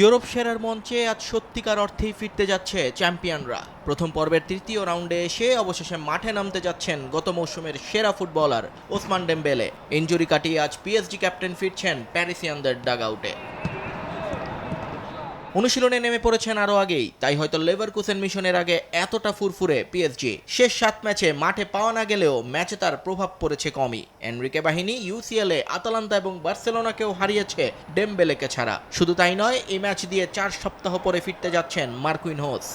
Europe সেরার মঞ্চে আজ সত্যিকার অর্থেই ফিরতে যাচ্ছে চ্যাম্পিয়নরা। প্রথম পর্বের তৃতীয় রাউন্ডে এসে অবশেষে মাঠে নামতে যাচ্ছেন গত মৌসুমের সেরা ফুটবলার ওসমান ডেম্বেলে। ইঞ্জুরি কাটিয়ে আজ পিএসজি ক্যাপ্টেন ফিরছেন প্যারিসিয়ানদের ডাগ আউটে অনুশীলনে নেমে পড়েছেন আরও আগেই তাই হয়তো লেভারকুসেন মিশনের আগে এতটা ফুরফুরে পিএসজি। শেষ সাত ম্যাচে মাঠে পাওয়া না গেলেও ম্যাচে তার প্রভাব পড়েছে কমই। এনরিকে বাহিনী ইউসিএলে আতালান্তা এবং বার্সেলোনাকেও হারিয়েছে ডেমবেলেকে ছাড়া। শুধু তাই নয় এই ম্যাচ দিয়ে চার সপ্তাহ পরে ফিরতে যাচ্ছেন মার্কুইন হোস।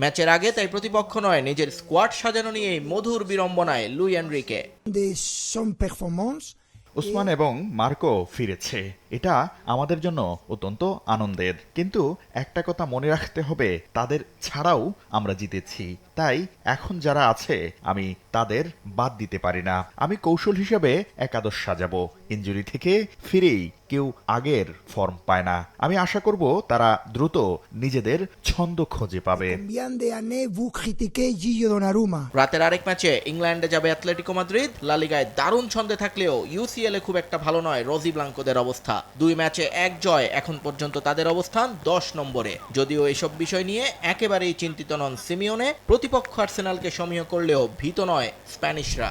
ম্যাচের আগে তাই প্রতিপক্ষ নয় নিজের স্কোয়াড সাজানো নিয়েই মধুর বিড়ম্বনায় লুই এনরিকে। ওসমান এবং মার্কো ফিরেছে। এটা আমাদের জন্য অত্যন্ত আনন্দের। কিন্তু একটা কথা মনে রাখতে হবে তাদের ছাড়াও আমরা জিতেছি। তাই এখন যারা আছে আমি তাদের বাদ দিতে পারি না। আমি কৌশল হিসেবে একাদশ সাজাবো। ইঞ্জুরি থেকে ফিরেই কেউ আগের ফর্ম পায় না। আমি আশা করব তারা দ্রুত নিজেদের ছন্দ খুঁজে পাবে। রাতের আরেক ম্যাচে ইংল্যান্ডে যাবে অ্যাথলেটিকো মাদ্রিদ লালিগায় দারুণ ছন্দে থাকলেও ইউসিএল এ খুব একটা ভালো নয় রোজি ব্লাঙ্কোদের অবস্থা। দুই ম্যাচে এক জয়, এখন পর্যন্ত তাদের অবস্থান দশ নম্বরে। যদিও এসব বিষয় নিয়ে একেবারেই চিন্তিত নন সিমিওনে, প্রতিপক্ষ আর্সেনালকে সমীহ করলেও ভীত নয় স্প্যানিশরা।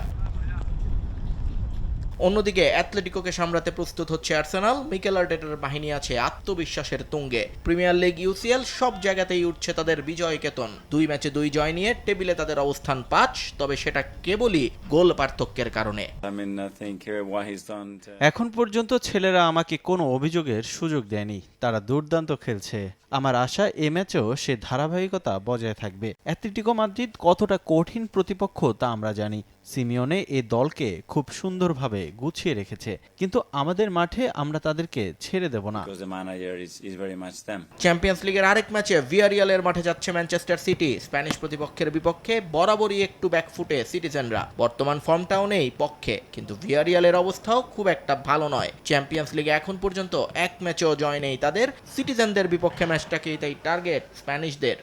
অন্যদিকে অ্যাথলেটিকোকে সামলাতে প্রস্তুত হচ্ছে আর্সেনাল। মিকেল আর্টেটার বাহিনী আছে আত্মবিশ্বাসের তুঙ্গে। প্রিমিয়ার লিগ ইউসিএল সব জায়গাতেই উঠছে তাদের বিজয় কেতন দুই ম্যাচে দুই জয় নিয়ে টেবিলে তাদের অবস্থান পাঁচ তবে সেটা কেবলই গোল পার্থক্যের কারণে। এখন পর্যন্ত ছেলেরা আমাকে কোনো অভিযোগের সুযোগ দেয়নি। তারা দুর্দান্ত খেলছে। আমার আশা এ ম্যাচেও সে ধারাবাহিকতা বজায় থাকবে। অ্যাথলেটিকো মাদ্রিদ কতটা কঠিন প্রতিপক্ষ তা আমরা জানি। সিমিওনে এ দলকে খুব সুন্দরভাবে গুছিয়ে রেখেছে। কিন্তু আমাদের মাঠে আমরা তাদেরকে ছেড়ে দেব না. চ্যাম্পিয়ন্স লিগের আরেক ম্যাচে ভিয়ারিয়ালের মাঠে যাচ্ছে ম্যানচেস্টার সিটি স্প্যানিশ প্রতিপক্ষের বিপক্ষে বরাবরই একটু ব্যাকফুটে সিটিজেনরা বর্তমান ফর্মটাও নেই পক্ষে কিন্তু ভিয়ারিয়ালের অবস্থাও খুব একটা ভালো নয়। চ্যাম্পিয়ন্স লিগে এখন পর্যন্ত এক ম্যাচেও জয় নেই তাদের। সিটিজেনদের বিপক্ষে ম্যাচটাকেই তাই টার্গেট স্প্যানিশদের.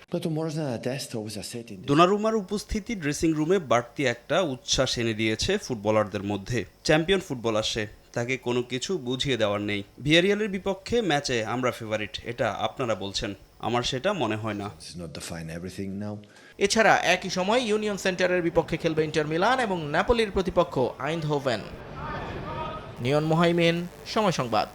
দোনারুমার উপস্থিতি ড্রেসিং রুমে বাড়তি একটা উচ্ছ্বাস এনে দিয়েছে ফুটবলারদের মধ্যে। চ্যাম্পিয়ন ফুটবল আসে তাকে কোনো কিছু বুঝিয়ে দেওয়ার নেই। ভিয়ারিয়ালের বিপক্ষে ম্যাচে আমরা ফেভারিট এটা আপনারা বলছেন। আমার সেটা মনে হয় না. এছাড়া একই সময় ইউনিয়ন সেন্টারের বিপক্ষে খেলবে ইন্টার মিলান এবং ন্যাপোলির প্রতিপক্ষ আইন হোভেন নিয়ন মোহাইমেন সময় সংবাদ।